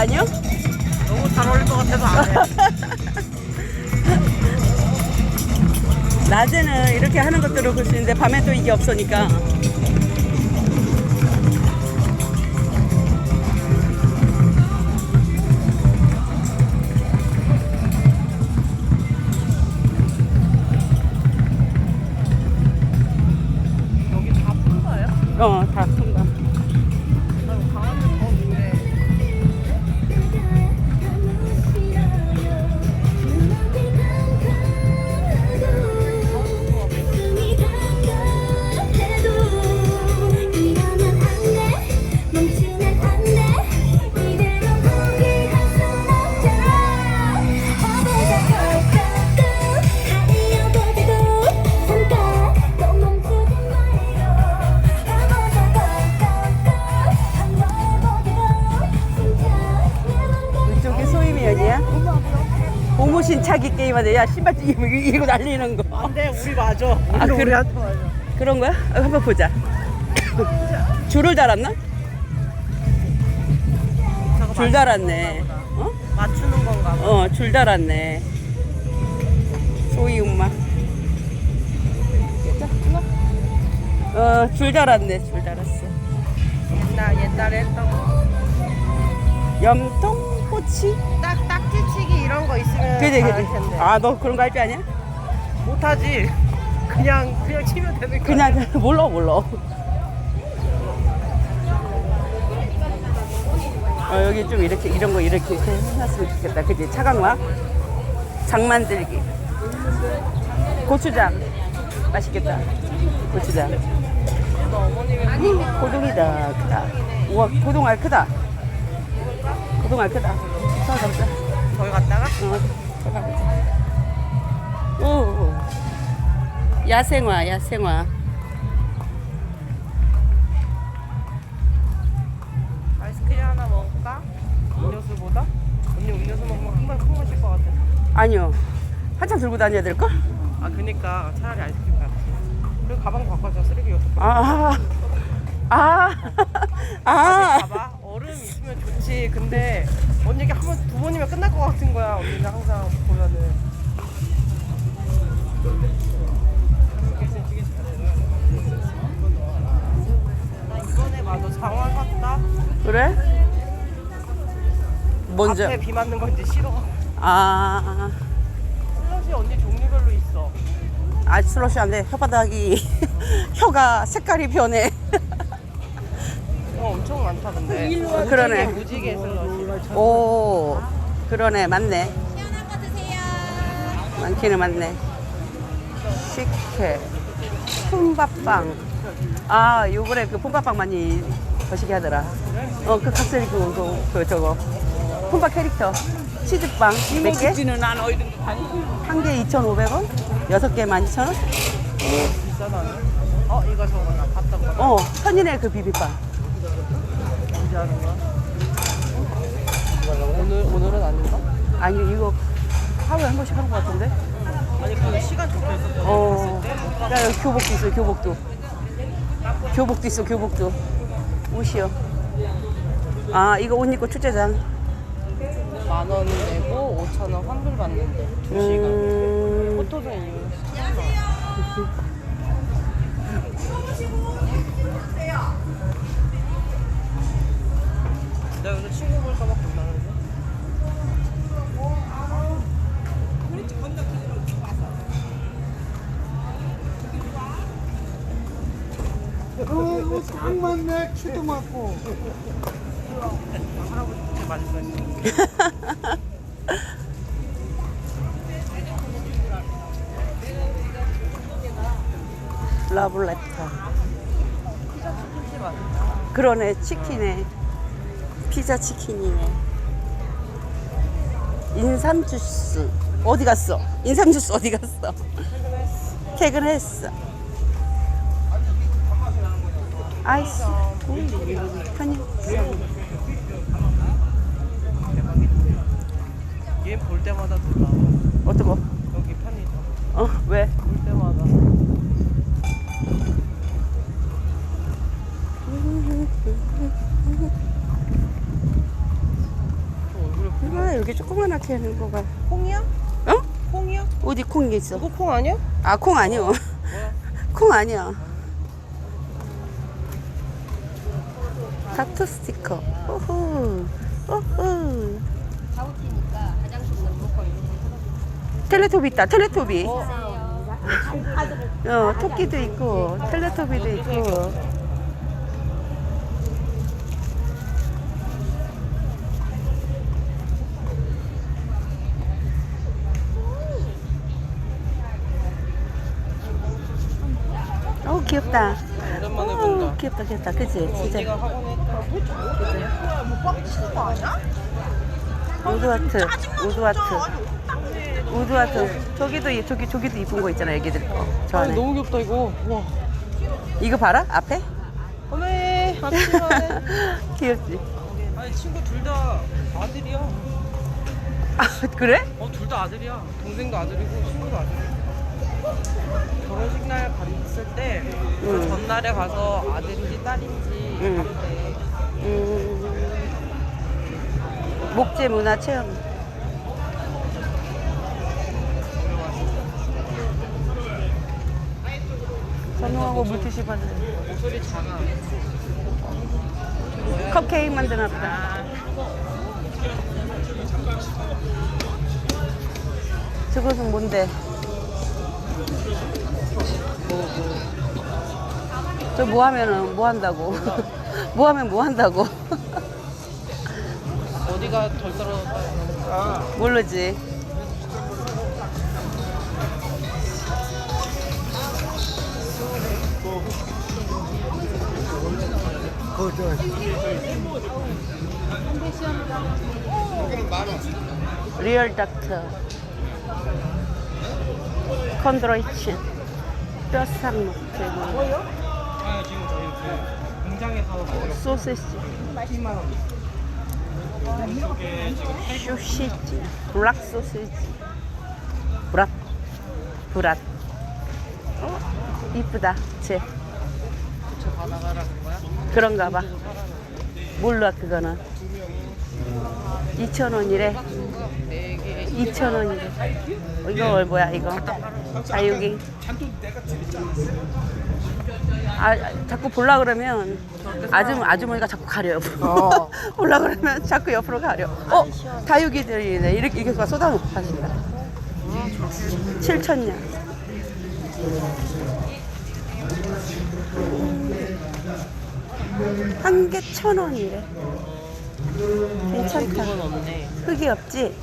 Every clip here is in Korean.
아니야? 너무 잘 어울릴 것 같아서 안 해. 낮에는 이렇게 하는 것들을 볼 수 있는데 밤에 또 이게 없으니까. 어, 고무신 차기 게임 하네. 야, 신발 이고 이고 날리는 거. 안 돼 우리 맞아. 아, 우리 그래? 맞아. 그런 거야? 어, 한번 보자. 줄을 달았나? 줄 맞- 달았네. 어? 맞추는 건가 봐. 어, 줄 달았네. 소이 엄마. 어, 줄 달았네. 줄 달았어. 옛날 옛날에 했던 거. 염통꼬치? 거 있으면 그지, 그지. 텐데. 아, 너 그런 거 할 줄 아냐? 못하지. 그냥 그냥 치면 되는 거야. 그냥, 몰라, 몰라. 어, 여기 좀 이렇게, 이런 거 이렇게 해놨으면 좋겠다. 그지? 차강화? 장만들기. 고추장. 맛있겠다. 고추장. 고동이다. 크다. 우와, 고동알 크다. 고동알 크다. 사 잡자. 거기 갔다가 어. 오, 야생화, 야생화. 아이스크림 하나 먹을까? 음료수보다? 언니 음료수 먹으면 한번 콩 마실 것 같아. 아니요. 한참 들고 다녀야 될까? 아 그니까 차라리 아이스크림 가. 그리고 가방 바꿔줘 쓰레기 여섯 개. 아, 아, 아. 봐봐 얼음 있으면 좋지. 근데 언니가 한 번 두 번이면 끝날 것 같은 거야. 언니는 항상 보면은. 나 이번에 봐도 장화 같다. 그래? 앞에 비 맞는 건지 싫어. 아, 슬러시 언니 종류별로 있어. 아, 슬러시 안 돼. 혓바닥이, 혀가 색깔이 변해. 어, 엄청 많다 근데. 어, 그러네. 무지개 슬러시. 오, 그러네. 맞네. 많기는 많네. 식혜, 푼밥빵. 아, 요번에 그 푼밥빵 많이 거시기 하더라. 어, 그 각설이 그, 그, 그 저거. 푼밥 캐릭터. 치즈빵 몇 개? 이모지는 안 어디든 다니. 한개 2,500원? 여섯 개 12,000원? 비싸다네. 어 이거 저거 나 봤던 거. 어, 현인의 그 비빔빵. 하는 거야? 오늘 오늘은 아닌가? 아니, 이거 하루에 한 번씩 하는 것 같은데? 아니 그 시간 적혀 있었거든. 어. 야, 여기 교복도 있어, 교복도. 교복도 있어, 교복도. 옷이요. 아, 이거 옷 입고 출제장. 만원 내고 5천 원 환불 받는데 두 시간. 음, 포토존 이용. 내가 요 새 친구 볼까 봐 겁나는데. 어, 딱 맞네. 키도 맞고. 할아버지 많이 써있어. 러블레터. 그러네, 치킨에. 피자 치킨이네. 인삼 주스. 어디 갔어? 인삼 주스 어디 갔어? 퇴근했어. 아이씨, 편의점. 얘볼 때마다 또 나와. 어떠고? 여기 편의점. 어, 왜? 볼 때마다. 여기 조그만하게 하는 거 봐. 콩이야? 어? 콩이야? 어디 콩이 있어? 이거 콩 아니야? 아, 콩 아니요. 뭐야? 콩 아니야. 타투 스티커. 오호. 오호. 텔레토비 있다. 텔레토비. 어, 토끼도 있고, 텔레토비도 있고. 귀엽다. 오랜만에 어, 본다. 귀엽다, 귀엽다. 그치? 진짜. 언니가 학원에 우드와트, 우드와트. 우드와트. 저기도, 이- 저기, 저기도 이쁜 거 있잖아, 애기들 거. 저 아니 안에. 너무 귀엽다 이거. 와. 이거 봐라, 앞에? 어메 아침에. 귀엽지? 아니 친구 둘 다 아들이야. 아, 그래? 어 둘 다 아들이야. 동생도 아들이고 친구도 아들이야. 결혼식 날 갔을 때그 응. 전날에 가서 아들인지 딸인지 응. 봤대. 음, 목재 문화 체험. 선호하고 물티슈 받는 목소리 작아. 컵케이크 만드놨다. 저것은 뭔데? 저 뭐 하면은 뭐 한다고? 뭐 하면 뭐 한다고? 어디가 덜 떨어졌다. 모르지. 저 리얼 닥터. 컨드로이친. 뼈살 녹태고. 아 지금 저희 그 공장에서 소세지. 쇼시지. 블락 소세지. 브랏. 브랏. 어? 이쁘다. 쟤. 저 받아가라는 거야? 그런가 봐. 몰라, 그거는. 2,000원이래. 네 개. 2,000원이래. 이거 뭐야, 이거? 자유기. 아, 자꾸 볼라 그러면 아줌, 아주머니가 자꾸 가려요. 어. 볼라 그러면 자꾸 옆으로 가려. 어? 다육이들이네. 이렇게, 이렇게 쏟아놓고 파신다. 7,000년. 한개 천 원이래. 괜찮다. 흙이 없지?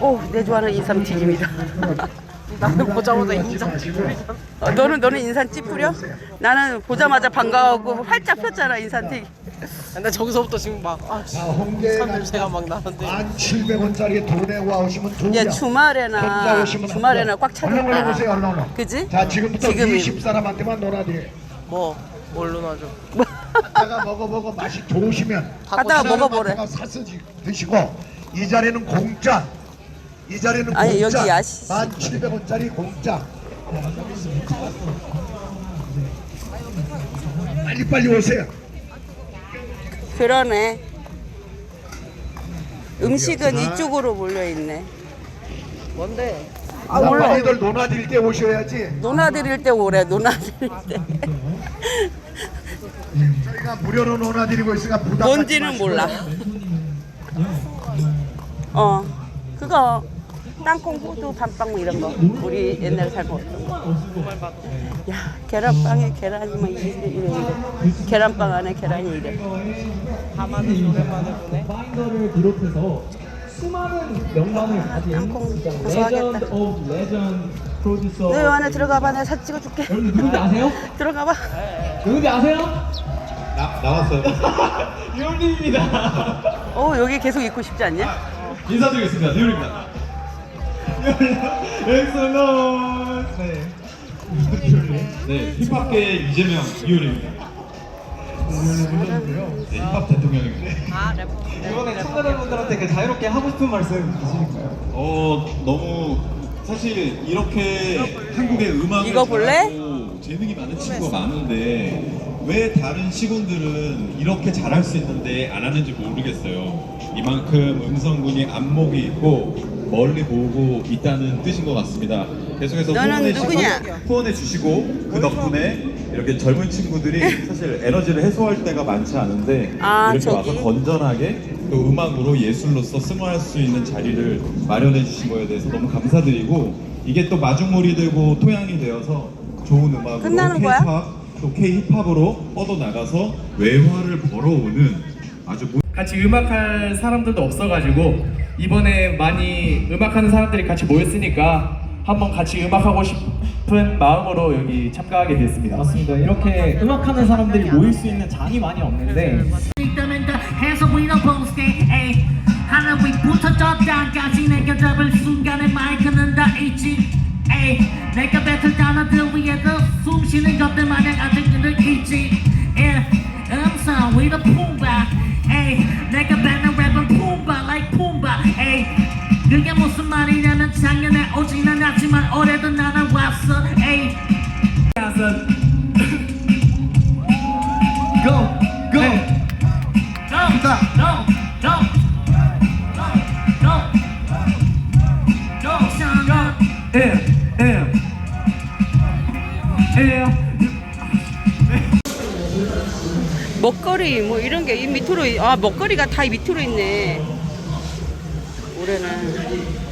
오, 내 좋아하는 인삼 튀김이다. 나는 보자마자 인상 찌푸리잖아. 어, 너는 너는 인산 찌푸려? 나는 보자마자 반가워하고 활짝 폈잖아 인산 되게. 근데 저기서부터 지금 막 아, 씨, 산 냄새가 막 나는데. 1,700원짜리 돈에 와 오시면 장. 주말에나 오시면 한 주말에나 장. 꽉 얼른 얼른 오세요, 차겠다. 얼른 얼른. 그지? 자, 지금부터 지금이. 20사람한테만 놀아드려요. 뭐 뭘로 나죠? 갖다가 먹어 먹어 맛이 좋으시면 갖다가 먹어보래. 사서 지- 드시고 이 자리는 공짜. 이 자리는 아니, 공짜. 여기 야시. 1,700원짜리 공짜. 빨리 빨리 오세요. 그러네. 음식은 이쪽으로 몰려 있네. 뭔데? 아, 자, 몰라. 빨리들 논아드릴 때 오셔야지. 논아드릴 때 오래. 논아드릴 때. 저희가 무료로 논아드리고 있으니까 부담 뭔지는. 몰라. 어, 그거 땅콩 호두 밤빵 뭐 이런 거 우리 옛날에 잘 먹었던 거. 야 계란빵에 계란이 막 이래 이래 이래. 계란빵 안에 계란이 이래. 밤하늘 오랜만에 보네. 파인더를 비롯해서 수많은 명반을 가진 땅콩 고소하겠다. 레전드 오브 레전드 프로듀서 너요 안에 들어가봐 내가 사진 찍어줄게. 여러분 누군지 아세요? 들어가봐. 누군지 아세요? 나, 나왔어요. 유올리입니다 어 여기 계속 있고 싶지 않냐? 인사드리겠습니다. 뉴욕입니다. 엑셀런 네. 네, 힙합계 이재명 이효리입니다. 네, 힙합 대통령입니다. 아. 이번에 청자분들한테 그 자유롭게 하고 싶은 말씀 있으실까요? 어, 너무 사실 이렇게 한국의 음악을 이거 볼래? 재능이 많은 친구가 많은데 왜 다른 시군들은 이렇게 잘할 수 있는데 안 하는지 모르겠어요. 이만큼 음성군이 안목이 있고 멀리 보고 있다는 뜻인 것 같습니다. 계속해서 너는 후원해 누구냐? 주시고, 후원해 주시고 그 덕분에 이렇게 젊은 친구들이 사실 에너지를 해소할 때가 많지 않은데 아, 이렇게 저기? 와서 건전하게 또 음악으로 예술로서 승화할 수 있는 자리를 마련해 주신 거에 대해서 너무 감사드리고 이게 또 마중물이 되고 토양이 되어서 좋은 음악으로 끝나는 거야? 또 K-힙합으로 뻗어 나가서 외화를 벌어오는 아주 같이 음악할 사람들도 없어가지고 이번에 많이 음악하는 사람들이 같이 모였으니까 한번 같이 음악하고 싶은 마음으로 여기 참가하게 됐습니다. 맞습니다. 이렇게 음악하는 사람들이 모일 수 있는 장이 많이 없는데 하나 위부터 저 땅까지 내가 잡을 순간에 마이크는 다 있지 에이 내가 뱉을 단어들 위에도 숨 쉬는 것들 마냥 아직 늘 있지 예 음성 위로 품바 에이 내가 뱉는 랩은 품바 like 품바 에이 그게 무슨 말이냐면 작년에 오진 않았지만 올해도 밑으로 이- 아 먹거리가 다이 밑으로 있네. 올해는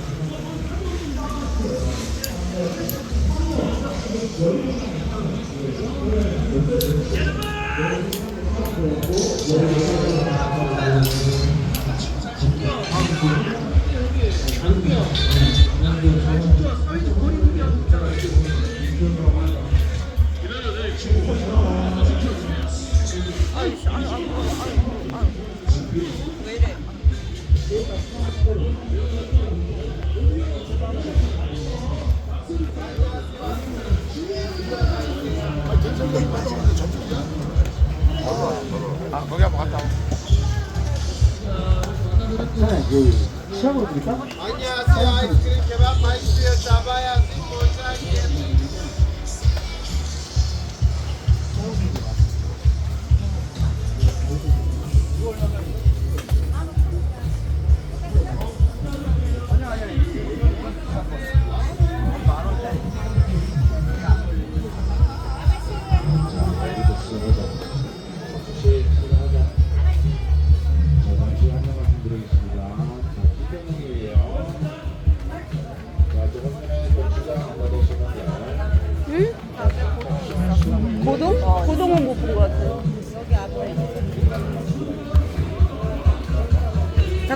안녕하세요. 아이스크림 개밥 맛있어요. 잡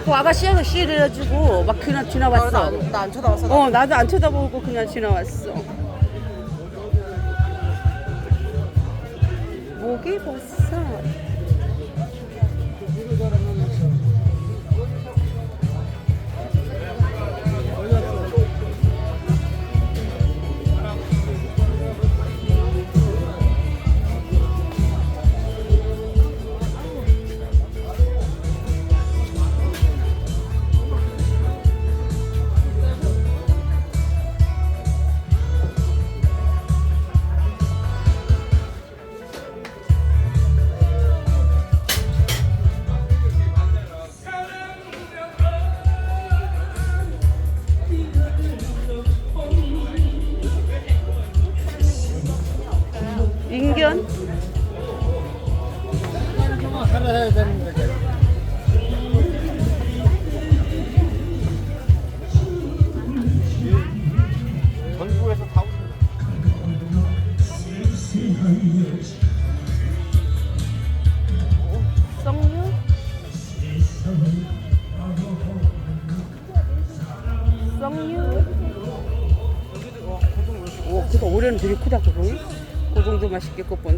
자꾸 아가씨야 씨 이래가지고 막 그냥 지나왔어. 나안 쳐다봤어. 어 나도 안 쳐다보고 그냥 지나왔어. 목이 벌써.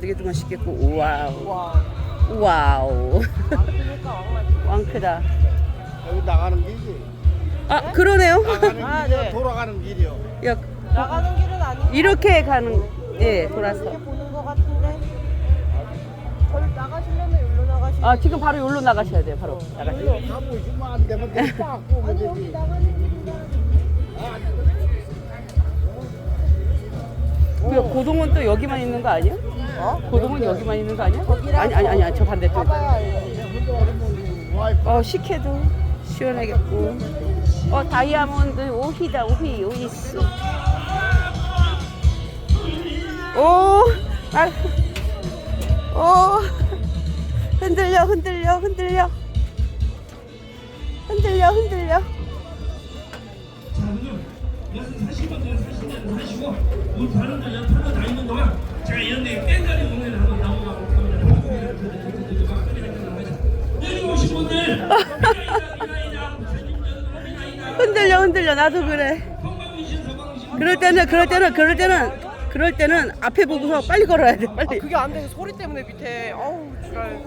번데기도 맛있겠고, 와우. 와. 와우. 그러니까 왕말. 왕 크다. 여기 나가는 길이 아, 그러네요. 나가는 아, 길이요 네. 돌아가는 길이요 야, 나가는 길은 아니고 이렇게 가는, 예, 돌아서. 이렇게 보는 것 같은데. 저를 나가시려면 여기로 나가시. 아, 지금 바로 여기로 나가셔야 돼요, 바로. 나가셔야 돼요. 가보시면 안 되면 또 빠꾸 아니 여기 나가는 길인데. 그 고동은 또 여기만 있는 거 아니야? 어? 고동은 여기만 있는 거 아니야? 아니, 아니, 아니야. 저 반대쪽. 어, 식혜도 시원하겠고. 어, 다이아몬드 오희다, 오희, 오이스. 오, 아, 오, 흔들려, 흔들려, 흔들려. 흔들려, 흔들려. 흔들려, 흔들려. 나도 그래. 그럴 때는, 그럴 때는, 그럴 때는, 그럴 때는 앞에 보고서 빨리 걸어야 돼, 아 빨리. 그게 안 돼. 소리 때문에 밑에. 어우 지랄.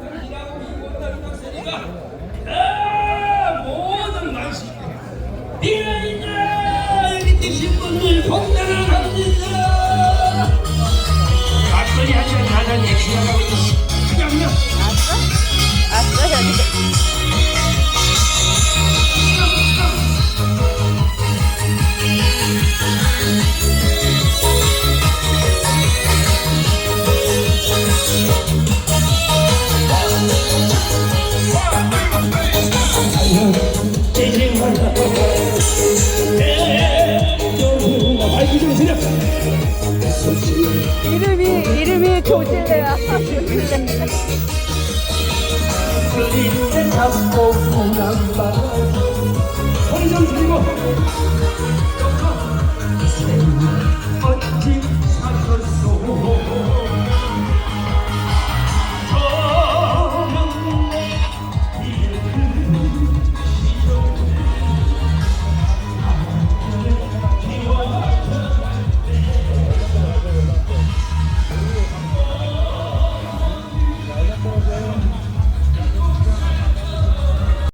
모든 맛이 네가 있냐 여기 계신 분들 복나라 하자 손좀 들고